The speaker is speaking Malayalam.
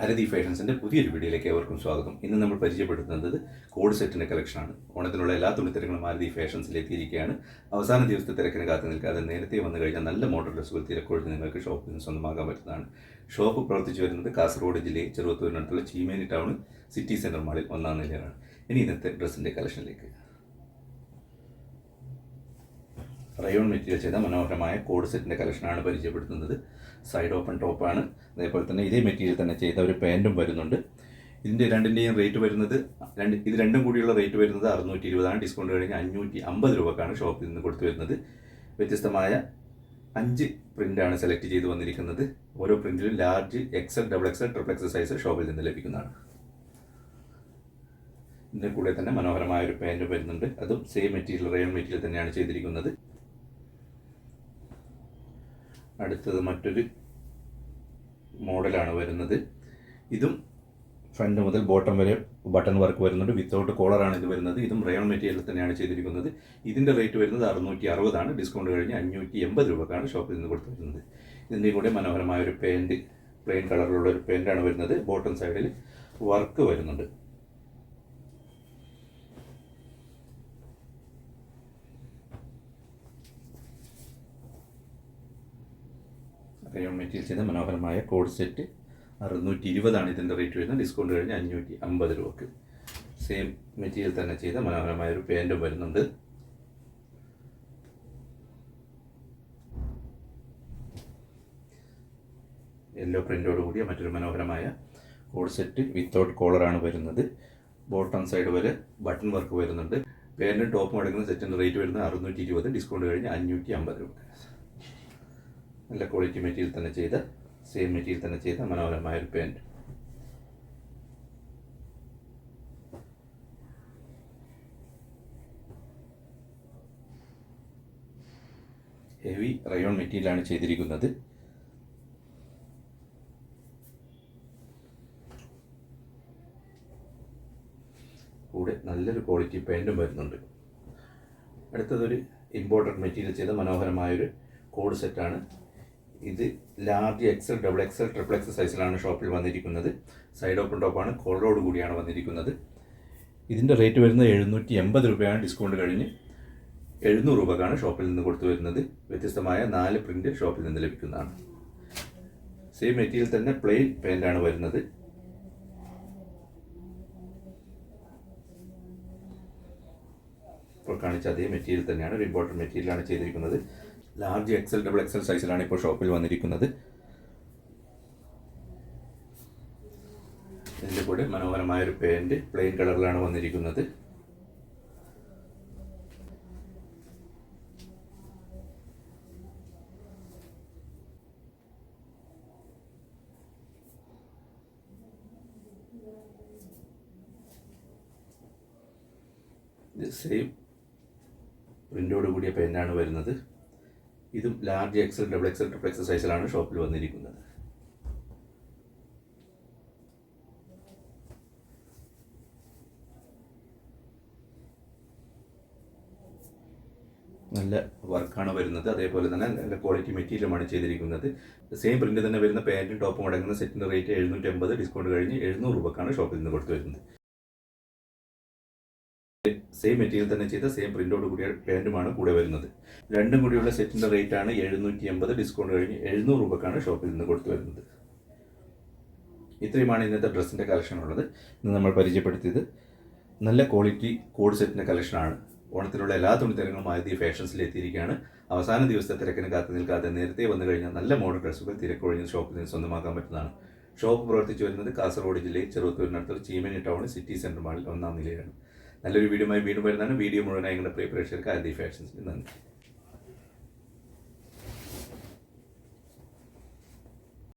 ഭാരതി ഫാഷൻസിന്റെ പുതിയൊരു വീഡിയോയിലേക്ക് ഏവർക്കും സ്വാഗതം. ഇന്ന് നമ്മൾ പരിചയപ്പെടുത്തുന്നത് കോഡ് സെറ്റിന്റെ കളക്ഷനാണ്. ഓണത്തിനുള്ള എല്ലാ തുണിത്തരങ്ങളും ഭാരതി ഫാഷൻസിൽ എത്തിയിരിക്കുകയാണ്. അവസാന ദിവസത്തെ തിരക്കിന് കാത്തു നിൽക്കാതെ നേരത്തെ വന്നു കഴിഞ്ഞാൽ നല്ല മോഡൽ ഡ്രസ്സുകൾ തിരക്കൊഴിച്ച് നിങ്ങൾക്ക് ഷോപ്പിൽ നിന്ന് സ്വന്തമാക്കാൻ പറ്റുന്നതാണ്. ഷോപ്പ് പ്രവർത്തിച്ചു വരുന്നത് കാസർഗോഡ് ജില്ലയിൽ ചെറുവത്തൂരിനടുത്തുള്ള ചീമേനി ടൗൺ സിറ്റി സെന്റർ മാളിൽ ഒന്നാം നിലയിലാണ്. ഇനി ഇന്നത്തെ ഡ്രസ്സിന്റെ കളക്ഷനിലേക്ക്. റയോൺ മെറ്റീരിയൽ ചെയ്ത മനോഹരമായ കോഡ് സെറ്റിന്റെ കളക്ഷനാണ് പരിചയപ്പെടുത്തുന്നത്. സൈഡ് ഓപ്പൺ ടോപ്പാണ് അതേപോലെ തന്നെ ഇതേ മെറ്റീരിയൽ തന്നെ ചെയ്ത ഒരു പാന്റും വരുന്നുണ്ട്. ഇതിന്റെ രണ്ടിന്റെയും റേറ്റ് വരുന്നത് രണ്ട് ഇത് രണ്ടും കൂടിയുള്ള റേറ്റ് വരുന്നത് അറുന്നൂറ്റി ഇരുപതാണ് ഡിസ്കൗണ്ട് കഴിഞ്ഞ് അഞ്ഞൂറ്റി അമ്പത് രൂപക്കാണ് ഷോപ്പിൽ നിന്ന് കൊടുത്തു വരുന്നത്. വ്യത്യസ്തമായ അഞ്ച് പ്രിന്റാണ് സെലക്ട് ചെയ്ത് വന്നിരിക്കുന്നത്. ഓരോ പ്രിന്റിലും large XL double XL triple XL size ഷോപ്പിൽ നിന്ന് ലഭിക്കുന്നതാണ്. ഇതിന്റെ കൂടെ തന്നെ മനോഹരമായ ഒരു പാന്റ് വരുന്നുണ്ട്. അതും സെയിം മെറ്റീരിയൽ റയൺ മെറ്റീരിയൽ തന്നെയാണ് ചെയ്തിരിക്കുന്നത്. അടുത്തത് മറ്റൊരു മോഡലാണ് വരുന്നത്. ഇതും ഫ്രണ്ട് മുതൽ ബോട്ടം വരെ ബട്ടൺ വർക്ക് വരുന്നുണ്ട്. വിത്തൗട്ട് കോളറാണ് ഇത് വരുന്നത്. ഇതും റയോൺ മെറ്റീരിയൽ തന്നെയാണ് ചെയ്തിരിക്കുന്നത്. ഇതിന്റെ റേറ്റ് വരുന്നത് അറുന്നൂറ്റി അറുപതാണ് ഡിസ്കൗണ്ട് കഴിഞ്ഞ് അഞ്ഞൂറ്റി എൺപത് രൂപക്കാണ് ഷോപ്പിൽ നിന്ന് കൊടുത്തു വരുന്നത്. ഇതിന്റെ കൂടെ മനോഹരമായ ഒരു പെയിന്റ് പ്ലെയിൻ കളറിലുള്ള ഒരു പെയിന്റാണ് വരുന്നത്. ബോട്ടം സൈഡിൽ വർക്ക് വരുന്നുണ്ട്. റയോൺ മെറ്റീരിയൽ ചെയ്ത മനോഹരമായ കോഡ് സെറ്റ് അറുന്നൂറ്റി ഇരുപതാണ് ഇതിന്റെ റേറ്റ് വരുന്നത്. ഡിസ്കൗണ്ട് കഴിഞ്ഞ് അഞ്ഞൂറ്റി അമ്പത് രൂപക്ക്. സെയിം മെറ്റീരിയൽ തന്നെ ചെയ്ത മനോഹരമായ ഒരു പാന്റും വരുന്നുണ്ട്. യെല്ലോ പ്രിന്റോട് കൂടിയ മറ്റൊരു മനോഹരമായ കോഡ് സെറ്റ് വിത്തൗട്ട് കോളറാണ് വരുന്നത്. ബോട്ടം സൈഡ് വരെ ബട്ടൺ വർക്ക് വരുന്നുണ്ട്. പേരിന്റെ ടോപ്പ് അടങ്ങുന്ന സെറ്റിന്റെ റേറ്റ് വരുന്നത് അറുന്നൂറ്റി ഇരുപത് ഡിസ്കൗണ്ട് കഴിഞ്ഞ് അഞ്ഞൂറ്റി അമ്പത് രൂപ നല്ല ക്വാളിറ്റി മെറ്റീരിയൽ തന്നെ ചെയ്ത സെയിം മെറ്റീരിയൽ തന്നെ ചെയ്ത മനോഹരമായ ഒരു പാന്റ് ഹെവി റയോൺ മെറ്റീരിയലാണ് ചെയ്തിരിക്കുന്നത്. കൂടെ നല്ലൊരു ക്വാളിറ്റി പെയിന്റും വരുന്നുണ്ട്. അടുത്തതൊരു ഇമ്പോർട്ടന്റ് മെറ്റീരിയൽ ചെയ്ത മനോഹരമായൊരു കോഡ് സെറ്റാണ് ഇത് large XL double XL triple XL സൈസിലാണ് ഷോപ്പിൽ വന്നിരിക്കുന്നത്. സൈഡ് ഓപ്പൺ ടോപ്പാണ് കോളറോട് കൂടിയാണ് വന്നിരിക്കുന്നത്. ഇതിന്റെ റേറ്റ് വരുന്നത് എഴുന്നൂറ്റി എൺപത് രൂപയാണ് ഡിസ്കൗണ്ട് കഴിഞ്ഞ് എഴുന്നൂറ് രൂപക്കാണ് ഷോപ്പിൽ നിന്ന് കൊടുത്തു വരുന്നത്. വ്യത്യസ്തമായ നാല് പ്രിന്റ് ഷോപ്പിൽ നിന്ന് ലഭിക്കുന്നതാണ്. സെയിം മെറ്റീരിയൽ തന്നെ പ്ലെയിൻ പെയിന്റാണ് വരുന്നത്. ഇപ്പോൾ കാണിച്ച അതേ മെറ്റീരിയൽ തന്നെയാണ് ഒരു ഇമ്പോർട്ടന്റ് മെറ്റീരിയലാണ് ചെയ്തിരിക്കുന്നത്. ലാർജ് എക്സൽ ഡബിൾ എക്സൽ സൈസിലാണ് ഇപ്പോൾ ഷോപ്പിൽ വന്നിരിക്കുന്നത്. ഇതിന്റെ കൂടെ മനോഹരമായ ഒരു പെയിന്റ് പ്ലെയിൻ കളറിലാണ് വന്നിരിക്കുന്നത്. സെയിം പ്രിന്റോട് കൂടിയ പെന്നാണ് വരുന്നത്. ഇതും large XL double XL triple XL സൈസിലാണ് ഷോപ്പിൽ വന്നിരിക്കുന്നത്. നല്ല വർക്കാണ് വരുന്നത്. അതേപോലെ തന്നെ നല്ല ക്വാളിറ്റി മെറ്റീരിയലുമാണ് ചെയ്തിരിക്കുന്നത്. സെയിം പ്രിന്റ് തന്നെ വരുന്ന പാന്റും ടോപ്പും അടങ്ങുന്ന സെറ്റിന്റെ റേറ്റ് എഴുന്നൂറ്റി അമ്പത് ഡിസ്കൗണ്ട് കഴിഞ്ഞ് എഴുന്നൂറ് രൂപക്കാണ് ഷോപ്പിൽ നിന്ന് കൊടുത്തു വരുന്നത്. സെയിം മെറ്റീരിയൽ തന്നെ ചെയ്ത സെയിം പ്രിന്റോട് കൂടിയ പാന്റുമാണ് കൂടെ വരുന്നത്. രണ്ടും കൂടിയുള്ള സെറ്റിന്റെ റേറ്റ് ആണ് എഴുന്നൂറ്റി എൺപത് ഡിസ്കൗണ്ട് കഴിഞ്ഞ് എഴുന്നൂറ് രൂപക്കാണ് ഷോപ്പിൽ നിന്ന് കൊടുത്തു വരുന്നത്. ഇത്രയുമാണ് ഇന്നത്തെ ഡ്രസ്സിന്റെ കളക്ഷൻ ഉള്ളത്. ഇന്ന് നമ്മൾ പരിചയപ്പെടുത്തിയത് നല്ല ക്വാളിറ്റി കോഡ് സെറ്റിന്റെ കളക്ഷനാണ് ഓണത്തിനുള്ള എല്ലാ തുണിത്തരങ്ങളും ആദ്യ ഫാഷൻസിൽ എത്തിയിരിക്കുകയാണ്. അവസാന ദിവസത്തെ തിരക്കിന് കാത്തു നിൽക്കാതെ നേരത്തെ വന്നു കഴിഞ്ഞാൽ നല്ല മോഡൽ ഡ്രസ്സുകൾ തിരക്കൊഴിഞ്ഞ് ഷോപ്പിൽ നിന്ന് സ്വന്തമാക്കാൻ പറ്റുന്നതാണ്. ഷോപ്പ് പ്രവർത്തിച്ചു വരുന്നത് കാസർഗോഡ് ജില്ലയിൽ ചെറുത്തൂരിനടുത്തുള്ള ചീമനി ടൗൺ സിറ്റി സെന്റർ മാളിൽ ഒന്നാം നിലയാണ് നല്ലൊരു വീഡിയോയുമായി വീണ്ടും വരുന്നതാണ്. വീഡിയോ മുഴുവനായി നിങ്ങളുടെ പ്രിയ പ്രേക്ഷകർക്ക് ആദ്യ ഫാഷൻസിന് നന്ദി.